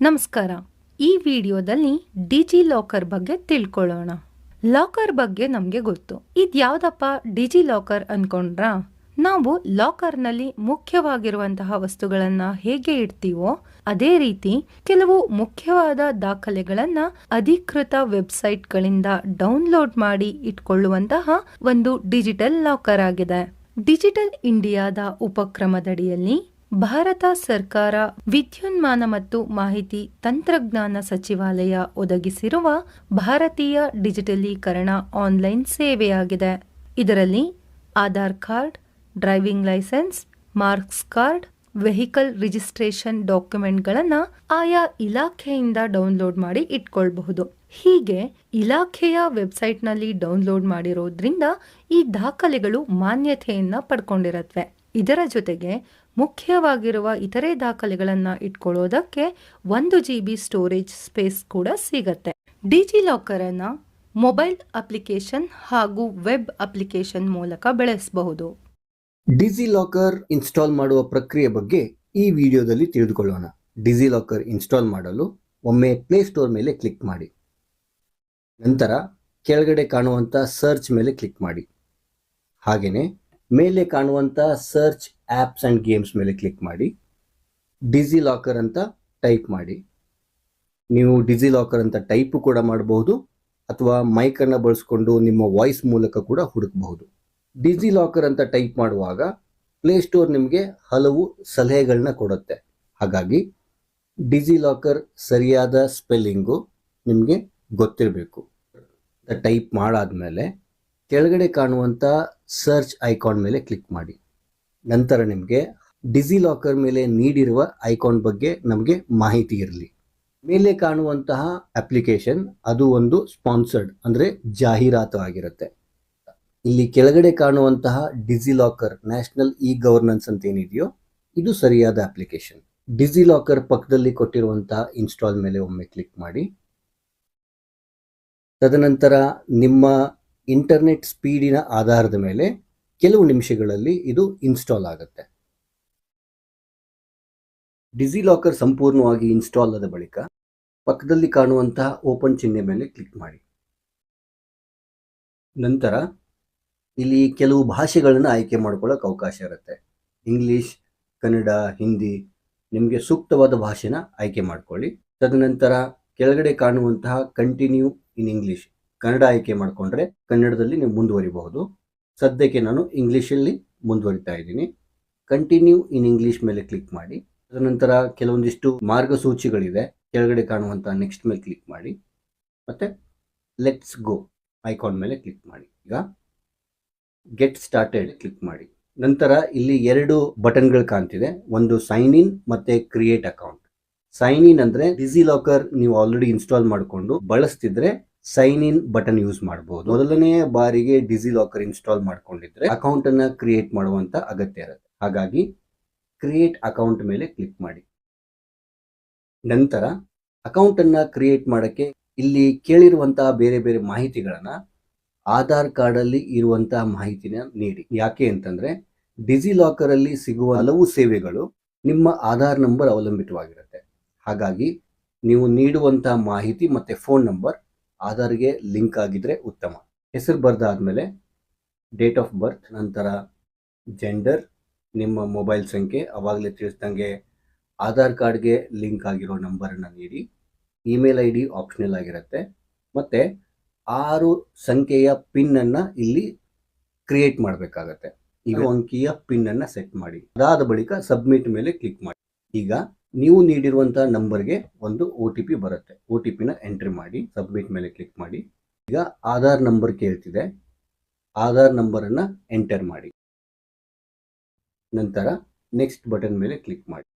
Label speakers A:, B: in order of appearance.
A: ನಮಸ್ಕಾರ. ಈ ವಿಡಿಯೋದಲ್ಲಿ ಡಿಜಿ ಲಾಕರ್ ಬಗ್ಗೆ ತಿಳ್ಕೊಳ್ಳೋಣ. ಲಾಕರ್ ಬಗ್ಗೆ ನಮಗೆ ಗೊತ್ತು. ಇದ್ಯಾವ್ದಪ್ಪ ಡಿಜಿ ಲಾಕರ್ ಅನ್ಕೊಂಡ್ರಾ? ನಾವು ಲಾಕರ್ನಲ್ಲಿ ಮುಖ್ಯವಾಗಿರುವಂತಹ ವಸ್ತುಗಳನ್ನ ಹೇಗೆ ಇಡ್ತೀವೋ, ಅದೇ ರೀತಿ ಕೆಲವು ಮುಖ್ಯವಾದ ದಾಖಲೆಗಳನ್ನ ಅಧಿಕೃತ ವೆಬ್ಸೈಟ್ಗಳಿಂದ ಡೌನ್ಲೋಡ್ ಮಾಡಿ ಇಟ್ಕೊಳ್ಳುವಂತಹ ಒಂದು ಡಿಜಿಟಲ್ ಲಾಕರ್ ಆಗಿದೆ. ಡಿಜಿಟಲ್ ಇಂಡಿಯಾದ ಉಪಕ್ರಮದಡಿಯಲ್ಲಿ ಭಾರತ ಸರ್ಕಾರ ವಿದ್ಯುನ್ಮಾನ ಮತ್ತು ಮಾಹಿತಿ ತಂತ್ರಜ್ಞಾನ ಸಚಿವಾಲಯ ಒದಗಿಸಿರುವ ಭಾರತೀಯ ಡಿಜಿಟಲೀಕರಣ ಆನ್ಲೈನ್ ಸೇವೆಯಾಗಿದೆ. ಇದರಲ್ಲಿ Aadhaar card, driving licence, marks card, vehicle registration ಡಾಕ್ಯುಮೆಂಟ್ಗಳನ್ನು ಆಯಾ ಇಲಾಖೆಯಿಂದ ಡೌನ್ಲೋಡ್ ಮಾಡಿ ಇಟ್ಕೊಳ್ಬಹುದು. ಹೀಗೆ ಇಲಾಖೆಯ ವೆಬ್ಸೈಟ್ನಲ್ಲಿ ಡೌನ್ಲೋಡ್ ಮಾಡಿರೋದ್ರಿಂದ ಈ ದಾಖಲೆಗಳು ಮಾನ್ಯತೆಯನ್ನು ಪಡ್ಕೊಂಡಿರತ್ವೆ. ಇದರ ಜೊತೆಗೆ ಮುಖ್ಯವಾಗಿರುವ ಇತರೆ ದಾಖಲೆಗಳನ್ನು ಇಟ್ಕೊಳ್ಳೋದಕ್ಕೆ ಒಂದು ಜಿ ಬಿ ಸ್ಟೋರೇಜ್ ಸ್ಪೇಸ್ ಕೂಡ ಸಿಗತ್ತೆ. ಡಿಜಿ ಲಾಕರ್ ಅನ್ನ ಮೊಬೈಲ್ ಅಪ್ಲಿಕೇಶನ್ ಹಾಗೂ ವೆಬ್ ಅಪ್ಲಿಕೇಶನ್ ಮೂಲಕ ಬೆಳೆಸಬಹುದು.
B: ಡಿಜಿ ಲಾಕರ್ ಇನ್ಸ್ಟಾಲ್ ಮಾಡುವ ಪ್ರಕ್ರಿಯೆ ಬಗ್ಗೆ ಈ ವಿಡಿಯೋದಲ್ಲಿ ತಿಳಿದುಕೊಳ್ಳೋಣ. ಡಿಜಿ ಲಾಕರ್ ಇನ್ಸ್ಟಾಲ್ ಮಾಡಲು ಒಮ್ಮೆ ಪ್ಲೇಸ್ಟೋರ್ ಮೇಲೆ ಕ್ಲಿಕ್ ಮಾಡಿ. ನಂತರ ಕೆಳಗಡೆ ಕಾಣುವಂಥ ಸರ್ಚ್ ಮೇಲೆ ಕ್ಲಿಕ್ ಮಾಡಿ. ಹಾಗೆಯೇ ಮೇಲೆ ಕಾಣುವಂಥ ಸರ್ಚ್ ಆ್ಯಪ್ಸ್ ಆ್ಯಂಡ್ ಗೇಮ್ಸ್ ಮೇಲೆ ಕ್ಲಿಕ್ ಮಾಡಿ ಡಿಜಿ ಲಾಕರ್ ಅಂತ ಟೈಪ್ ಮಾಡಿ. ನೀವು ಡಿಜಿ ಲಾಕರ್ ಅಂತ ಟೈಪು ಕೂಡ ಮಾಡಬಹುದು, ಅಥವಾ ಮೈಕನ್ನು ಬಳಸ್ಕೊಂಡು ನಿಮ್ಮ ವಾಯ್ಸ್ ಮೂಲಕ ಕೂಡ ಹುಡುಕಬಹುದು. ಡಿಜಿ ಲಾಕರ್ ಅಂತ ಟೈಪ್ ಮಾಡುವಾಗ ಪ್ಲೇಸ್ಟೋರ್ ನಿಮಗೆ ಹಲವು ಸಲಹೆಗಳನ್ನ ಕೊಡುತ್ತೆ. ಹಾಗಾಗಿ ಡಿಜಿ ಲಾಕರ್ ಸರಿಯಾದ ಸ್ಪೆಲ್ಲಿಂಗು ನಿಮಗೆ ಗೊತ್ತಿರಬೇಕು. ಟೈಪ್ ಮಾಡಾದ್ಮೇಲೆ ಕೆಳಗಡೆ ಕಾಣುವಂಥ ಸರ್ಚ್ ಐಕಾನ್ ಮೇಲೆ ಕ್ಲಿಕ್ ಮಾಡಿ. ನಂತರ ನಿಮಗೆ ಡಿಜಿ ಲಾಕರ್ ಮೇಲೆ ನೀಡಿರುವ ಐಕಾನ್ ಬಗ್ಗೆ ನಮಗೆ ಮಾಹಿತಿ ಇರಲಿ. ಮೇಲೆ ಕಾಣುವಂತಹ ಅಪ್ಲಿಕೇಶನ್ ಅದು ಒಂದು ಸ್ಪಾನ್ಸರ್ಡ್ ಅಂದರೆ ಜಾಹೀರಾತು ಆಗಿರುತ್ತೆ. ಇಲ್ಲಿ ಕೆಳಗಡೆ ಕಾಣುವಂತಹ DigiLocker national e governance ಅಂತ ಏನಿದೆಯೋ ಇದು ಸರಿಯಾದ ಅಪ್ಲಿಕೇಶನ್ ಡಿಜಿ ಲಾಕರ್ ಪಕ್ಕದಲ್ಲಿ ಕೊಟ್ಟಿರುವಂತಹ ಇನ್ಸ್ಟಾಲ್ ಮೇಲೆ ಒಮ್ಮೆ ಕ್ಲಿಕ್ ಮಾಡಿ. ತದನಂತರ ನಿಮ್ಮ ಇಂಟರ್ನೆಟ್ ಸ್ಪೀಡಿನ ಆಧಾರದ ಮೇಲೆ ಕೆಲವು ನಿಮಿಷಗಳಲ್ಲಿ ಇದು ಇನ್ಸ್ಟಾಲ್ ಆಗುತ್ತೆ. ಡಿಜಿ ಲಾಕರ್ ಸಂಪೂರ್ಣವಾಗಿ ಇನ್ಸ್ಟಾಲ್ ಆದ ಬಳಿಕ ಪಕ್ಕದಲ್ಲಿ ಕಾಣುವಂತಹ ಓಪನ್ ಚಿಹ್ನೆ ಮೇಲೆ ಕ್ಲಿಕ್ ಮಾಡಿ. ನಂತರ ಇಲ್ಲಿ ಕೆಲವು ಭಾಷೆಗಳನ್ನು ಆಯ್ಕೆ ಮಾಡ್ಕೊಳ್ಳೋಕೆ ಅವಕಾಶ ಇರುತ್ತೆ. ಇಂಗ್ಲಿಷ್ ಕನ್ನಡ, ಹಿಂದಿ ನಿಮಗೆ ಸೂಕ್ತವಾದ ಭಾಷೆನ ಆಯ್ಕೆ ಮಾಡ್ಕೊಳ್ಳಿ. ತದನಂತರ ಕೆಳಗಡೆ ಕಾಣುವಂತಹ ಕಂಟಿನ್ಯೂ ಇನ್ ಇಂಗ್ಲಿಷ್ ಕನ್ನಡ ಆಯ್ಕೆ ಮಾಡಿಕೊಂಡ್ರೆ ಕನ್ನಡದಲ್ಲಿ ನೀವು ಮುಂದುವರಿಬಹುದು. ಸದ್ಯಕ್ಕೆ ನಾನು ಇಂಗ್ಲೀಷಲ್ಲಿ ಮುಂದುವರಿತಾ ಇದ್ದೀನಿ. ಕಂಟಿನ್ಯೂ ಇನ್ ಇಂಗ್ಲೀಷ್ ಮೇಲೆ ಕ್ಲಿಕ್ ಮಾಡಿ. ತದನಂತರ ಕೆಲವೊಂದಿಷ್ಟು ಮಾರ್ಗಸೂಚಿಗಳಿದೆ. ಕೆಳಗಡೆ ಕಾಣುವಂಥ ನೆಕ್ಸ್ಟ್ ಮೇಲೆ ಕ್ಲಿಕ್ ಮಾಡಿ. ಮತ್ತು ಲೆಟ್ಸ್ ಗೋ ಐಕಾನ್ ಮೇಲೆ ಕ್ಲಿಕ್ ಮಾಡಿ. ಈಗ ಗೆಟ್ ಸ್ಟಾರ್ಟೆಡ್ ಕ್ಲಿಕ್ ಮಾಡಿ. ನಂತರ ಇಲ್ಲಿ ಎರಡು ಬಟನ್ಗಳು ಕಾಣ್ತಿದೆ. ಒಂದು ಸೈನ್ ಇನ್ ಮತ್ತು ಕ್ರಿಯೇಟ್ ಅಕೌಂಟ್ ಸೈನ್ ಇನ್ ಅಂದರೆ ಡಿಜಿ ಲಾಕರ್ ನೀವು ಆಲ್ರೆಡಿ ಇನ್ಸ್ಟಾಲ್ ಮಾಡಿಕೊಂಡು ಬಳಸ್ತಿದ್ರೆ ಸೈನ್ ಇನ್ ಬಟನ್ ಯೂಸ್ ಮಾಡಬಹುದು ಮೊದಲನೇ ಬಾರಿಗೆ ಡಿಜಿ ಲಾಕರ್ ಇನ್ಸ್ಟಾಲ್ ಮಾಡ್ಕೊಂಡಿದ್ರೆ ಅಕೌಂಟ್ ಅನ್ನ ಕ್ರಿಯೇಟ್ ಮಾಡುವಂತ ಅಗತ್ಯ ಇರುತ್ತೆ. ಹಾಗಾಗಿ ಕ್ರಿಯೇಟ್ ಅಕೌಂಟ್ ಮೇಲೆ ಕ್ಲಿಕ್ ಮಾಡಿ. ನಂತರ ಅಕೌಂಟ್ ಅನ್ನ ಕ್ರಿಯೇಟ್ ಮಾಡಕ್ಕೆ ಇಲ್ಲಿ ಕೇಳಿರುವಂತಹ ಬೇರೆ ಬೇರೆ ಮಾಹಿತಿಗಳನ್ನ ಆಧಾರ್ ಕಾರ್ಡ್ ಅಲ್ಲಿ ಇರುವಂತಹ ಮಾಹಿತಿನ ನೀಡಿ. ಯಾಕೆ ಅಂತಂದ್ರೆ ಡಿಜಿ ಲಾಕರ್ ಅಲ್ಲಿ ಸಿಗುವ ಹಲವು ಸೇವೆಗಳು ನಿಮ್ಮ ಆಧಾರ್ ನಂಬರ್ ಅವಲಂಬಿತವಾಗಿರುತ್ತೆ. ಹಾಗಾಗಿ ನೀವು ನೀಡುವಂತಹ ಮಾಹಿತಿ ಮತ್ತೆ ಫೋನ್ ನಂಬರ್ ಆಧಾರ್ಗೆ ಲಿಂಕ್ ಆಗಿದ್ರೆ ಉತ್ತಮ. ಹೆಸರು ಬರ್ದಾದ್ಮೇಲೆ ಡೇಟ್ ಆಫ್ ಬರ್ತ್ ನಂತರ ಜೆಂಡರ್ ನಿಮ್ಮ ಮೊಬೈಲ್ ಸಂಖ್ಯೆ ಅವಾಗಲೇ ತಿಳಿಸ್ದಂಗೆ ಆಧಾರ್ ಕಾರ್ಡ್ಗೆ ಲಿಂಕ್ ಆಗಿರೋ ನಂಬರನ್ನು ನೀಡಿ. ಇಮೇಲ್ ಐ ಡಿ ಆಪ್ಷನಲ್ ಆಗಿರುತ್ತೆ. ಮತ್ತು ಆರು ಸಂಖ್ಯೆಯ ಪಿನ್ನನ್ನು ಇಲ್ಲಿ ಕ್ರಿಯೇಟ್ ಮಾಡಬೇಕಾಗತ್ತೆ. ಈಗ ಅಂಕಿಯ ಪಿನ್ನನ್ನು ಸೆಟ್ ಮಾಡಿ. ಅದಾದ ಬಳಿಕ ಸಬ್ಮಿಟ್ ಮೇಲೆ ಕ್ಲಿಕ್ ಮಾಡಿ. ಈಗ ನೀವು ನೀಡಿರುವಂತಹ ನಂಬರ್ಗೆ ಒಂದು ಒ ಟಿ ಪಿ ಬರುತ್ತೆ. ಒ ಟಿ ಪಿನ ಎಂಟ್ರಿ ಮಾಡಿ, ಸಬ್ಮಿಟ್ ಮೇಲೆ ಕ್ಲಿಕ್ ಮಾಡಿ. ಈಗ ಆಧಾರ್ ನಂಬರ್ ಕೇಳ್ತಿದೆ. ಆಧಾರ್ ನಂಬರನ್ನು ಎಂಟರ್ ಮಾಡಿ. ನಂತರ ನೆಕ್ಸ್ಟ್ ಬಟನ್ ಮೇಲೆ ಕ್ಲಿಕ್ ಮಾಡಿ.